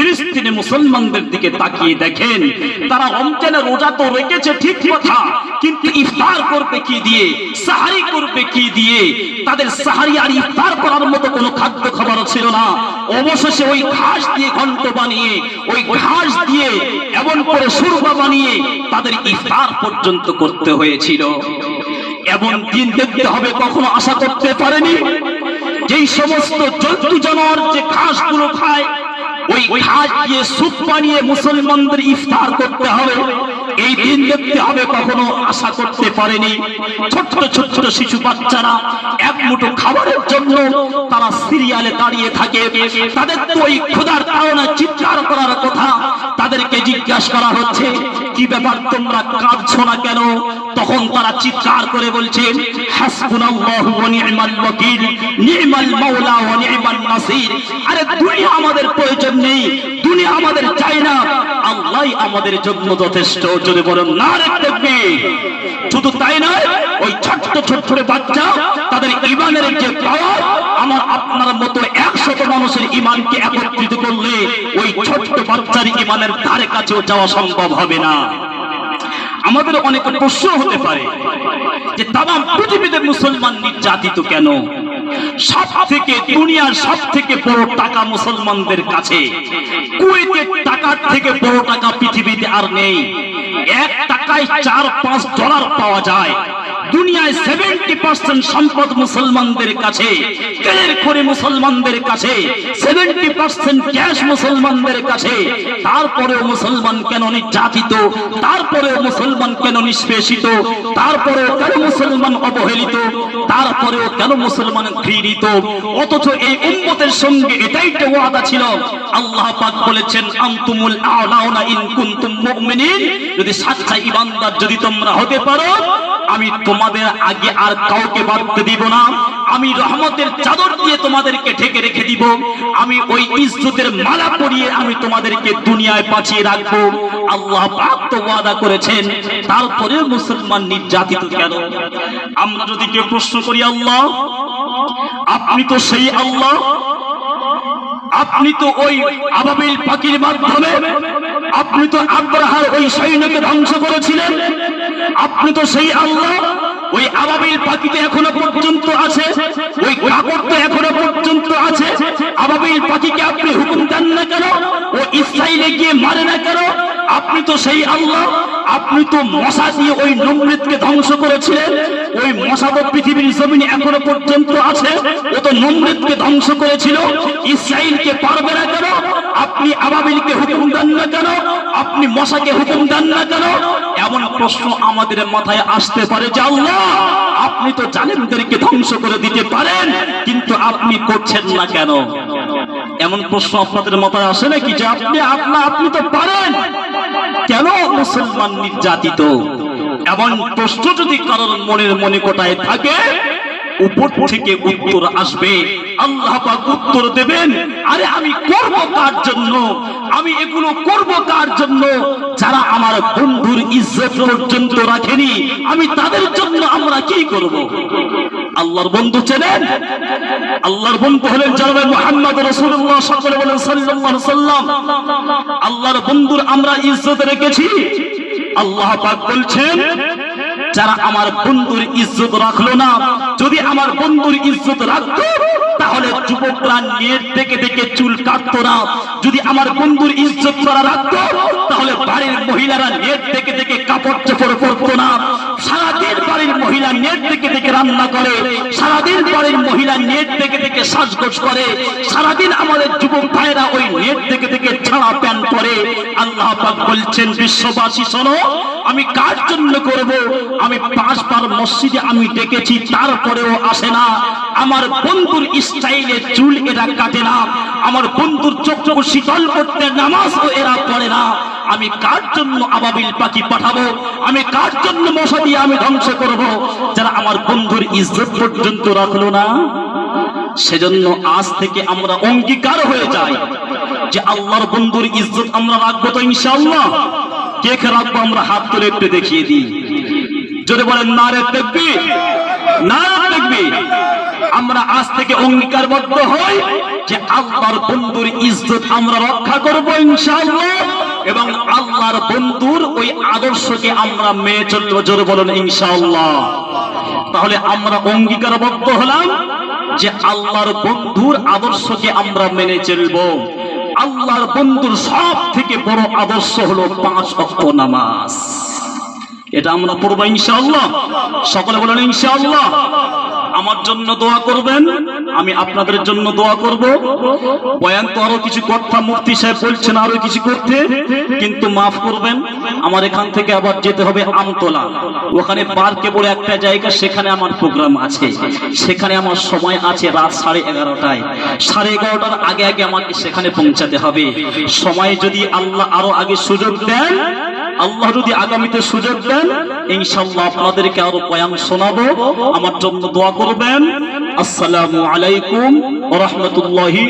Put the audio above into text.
ফিলিস্তিনি মুসলমানদের দিকে তাকিয়ে দেখেন, তারা রমজানে রোজা তো রেখেছে, ঠিক কথা, কিন্তু ইফতার করবে কি দিয়ে, সাহারি করবে কি দিয়ে, তাদের সাহারি আর ইফতার করার মতো কোনো খাদ্য খাবারও ছিল না। অবশেষে ওই ঘাস দিয়ে ঘন্ট বানিয়ে, ওই ঘাস দিয়ে এমন করে সুরবা বানিয়ে তাদের ইফতার পর্যন্ত করতে হয়েছিল। এমন দিন দেখতে হবে কখনো আশা করতে পারেনি। যেই সমস্ত জন্তু জানোয়ার যে ঘাসগুলো খায় ওই ঘাস দিয়ে স্যুপ বানিয়ে মুসলমানদের ইফতার করতে হবে। এই দিন দেখতে হবে কখনো আশা করতে পারেনি। ছোট্ট ছোট ছোট শিশু বাচ্চারা এক মুঠো খাবারের জন্য তারা সিরিয়ালে দাঁড়িয়ে থাকে। তাদের তো ওই ক্ষুধার কারণে চিৎকার করার কথা তাদেরকে জিজ্ঞাসা করা হচ্ছে, কি ব্যাপার তোমরা কাঁদছো না কেন? তারা চিৎকার করে বলছে হাসবুনাল্লাহু ওয়া নি'মাল ওয়াকিল, নি'মাল মাওলা ওয়া নি'মান নাসির। আরে দুনিয়া আমাদের প্রয়োজন নেই, দুনিয়া আমাদের চাই না। আল্লাহই আমাদের জন্য যথেষ্ট, যদি বলেন না তাকবীর শুধু তাই নয়, ওই ছোট্ট ছোট্ট বাচ্চা, তাদের ইমানের যে পাওয়ার, আমার আপনার মতো একশত মানুষের ইমানকে একত্রিত করলে ওই ছোট্ট বাচ্চার ইমানের ধারে কাছেও যাওয়া সম্ভব হবে না। আমাদের অনেক প্রশ্ন হতে পারে যে তাম পৃথিবীতে মুসলমান নির্যাতিত কেন? সব থেকে দুনিয়ার সব থেকে বড় টাকা মুসলমানদের কাছে। কুয়েতের টাকার থেকে বড় টাকা পৃথিবীতে আর নেই। এক টাকায় চার পাঁচ ডলার পাওয়া যায়। দুনিয়ায় সেভেন্টি পার্সেন্ট সম্পদ মুসলমানদের কাছে তেলের করে মুসলমানদের কাছে সেভেন্টি পার্সেন্ট ক্যাশ মুসলমানদের কাছে, তারপরেও মুসলমান কেন নির্যাতিত, তারপরেও মুসলমান কেন নিষ্পেষিত, তারপরেও কেন মুসলমান অবহেলিত, তারপরেও কেন মুসলমান ঘৃণিত? অথচ এই উম্মতের সঙ্গে এটাই তো ওয়াদা ছিল। আল্লাহ পাক বলেছেন, আনতুমুল আ'লাউনা ইন কুনতুম মুমিনিন। যদি সাচ্চা ইমানদার যদি তোমরা হতে পারো, আমি তোমাদের আগে আর কাউকে বাড়তে দিব না। আমি রহমতের চাদর দিয়ে তোমাদেরকে ঢেকে রেখে দিব। আমি ওই ইজ্জতের মালা পরিয়ে আমি তোমাদেরকে দুনিয়ায় বাঁচিয়ে রাখব। আল্লাহ পাক তো ওয়াদা করেছেন, তারপরে মুসলমান নির্যাতিত কেন? আমরা যদি কেউ প্রশ্ন করি, আল্লাহ, আপনি তো সেই আল্লাহ, আপনি তো ওই আবাবিল পাখির মাধ্যমে, আপনি তো আব্রাহার ওই সৈন্যকে ধ্বংস করেছিলেন, আপনি তো সেই আল্লাহ ওই আবাবিল পাখিতে এখনও পর্যন্ত আছে, ওই কাপড় তো এখনও পর্যন্ত আছে। আবাবিল পাখিকে আপনি হুকুম দেন না কেন? ও ইসরায়েলে গিয়ে মারে না কেন? আপনি তো সেই আল্লাহ, আপনি তো মশা দিয়ে ওই নমৃতকে ধ্বংস করেছিলেন। ওই মশা তো পৃথিবীর জমিনে এখনও পর্যন্ত আছে, ও তো নমৃতকে ধ্বংস করেছিল। ইসরায়েলকে পারবে না কেন? আপনি আবাবিলকে হুকুম দেন না কেন? আপনি মশাকে হুকুম দেন না কেন? এমন প্রশ্ন আমাদের মাথায় আসতে পারে যে আল্লাহ, আপনি তো জালেমদেরকে ধ্বংস করে দিতে পারেন, কিন্তু আপনি করছেন না কেন? এমন প্রশ্ন আপনাদের মাথায় আসে নাকি যে আপনি আপনার আপনি তো পারেন? কেন মুসলমান নির্যাতিত? এমন প্রশ্ন যদি কারোর মনের মনে কোটায় থাকে উপর থেকে উত্তর আসবে। আল্লাহ পাক উত্তর দেবেন। আরে আমি করব কার জন্য। আমি এগুলো করব কার জন্য। যারা আমার বন্ধুর ইজ্জত পর্যন্ত রাখেনি, আমি তাদের জন্য আমরা কি করব? আল্লাহর বন্ধু চেনেন? আল্লাহর বন্ধু হলেন জানাবেন মোহাম্মদ রসুল্লাহ সকলে বলেন সাল্লাল্লাহু সাল্লাম। আল্লাহর বন্ধুর আমরা ইজ্জত রেখেছি। আল্লাহ পাক বলছেন যারা আমার বন্ধুর ইজ্জত রাখল না, যদি আমার বন্ধুর ইজ্জত রাখতো, তাহলে যুবকরা নেট থেকে থেকে চুল কাটতো না। যদি আমার বন্ধুর ইজ্জত করা রাখতো, তাহলে বাড়ির মহিলারা নেট থেকে থেকে কাপড় চোপড় পরতো না। সারাদিন বাড়ির মহিলা নেট থেকে থেকে রান্না করে, সারাদিন বাড়ির মহিলা নেট থেকে থেকে সাজগোজ করে, সারাদিন আমাদের যুবক ভাইয়েরা ওই নেট থেকে থেকে ছাড়া প্যান্ট পরে। আল্লাহ বলছেন, বিশ্ববাসী শোনো, আমি কার জন্য করব? আমি পাঁচবার মসজিদে আমি ডেকেছি, তারপরেও আসে না। আমার বন্ধুর স্টাইলে চুল এরা কাটে না। আমার বন্ধুর চোখ চোখ শীতল করতে নামাজও এরা পড়ে না। আমি কার জন্য আবাবিল পাখি পাঠাবো? আমি কার জন্য মশা দিয়ে আমি ধ্বংস করব? যারা আমার বন্ধুর ইজ্জত পর্যন্ত রাখল না, সেজন্য আজ থেকে আমরা অঙ্গীকার হয়ে যাই যে আল্লাহর বন্ধুর ইজ্জত আমরা রাখব তো ইনশাআল্লাহ। কে কে রাখব আমরা হাত তুলে একটু দেখিয়ে দিই। যদি বলেন না রে দেখবি নারে দেখবি আমরা আজ থেকে অঙ্গীকারবদ্ধ হই যে আল্লাহর বন্ধুর ইজ্জত আমরা রক্ষা করব ইনশাআল্লাহ, এবং আল্লাহর বন্ধুর ওই আদর্শকে আমরা মেনে চলবো জোরে বলুন ইনশাআল্লাহ। তাহলে আমরা অঙ্গীকারবদ্ধ হলাম যে আল্লাহর বন্ধুর আদর্শকে আমরা মেনে চলব। আল্লাহর বন্ধুর সব থেকে বড় আদর্শ হলো পাঁচ অক্ট নামাজ। এটা আমরা পড়ব ইনশাআল্লাহ। সকলে বলেন ইনশাআল্লাহ। আমার জন্য দোয়া করবেন, আমি আপনাদের জন্য দোয়া করব। বয়ান তো আরও কিছু কথা মুফতি সাহেব বলছেন আরও কিছু করতে, কিন্তু মাফ করবেন, আমার এখান থেকে আবার যেতে হবে আমতলা। ওখানে পার্কে বলে একটা জায়গা, সেখানে আমার প্রোগ্রাম আছে। সেখানে আমার সময় আছে রাত সাড়ে এগারোটায়। সাড়ে এগারোটার আগে আগে আমাকে সেখানে পৌঁছাতে হবে। সময় যদি আল্লাহ আরও আগে সুযোগ দেন আল্লাহ যদি আগামীতে সুযোগ দেন ইনশাল্লাহ আপনাদেরকে আরও বয়ান শোনাবো। আমার জন্য দোয়া করবেন। আসসালামু আলাইকুম রাহমাতুল্লাহি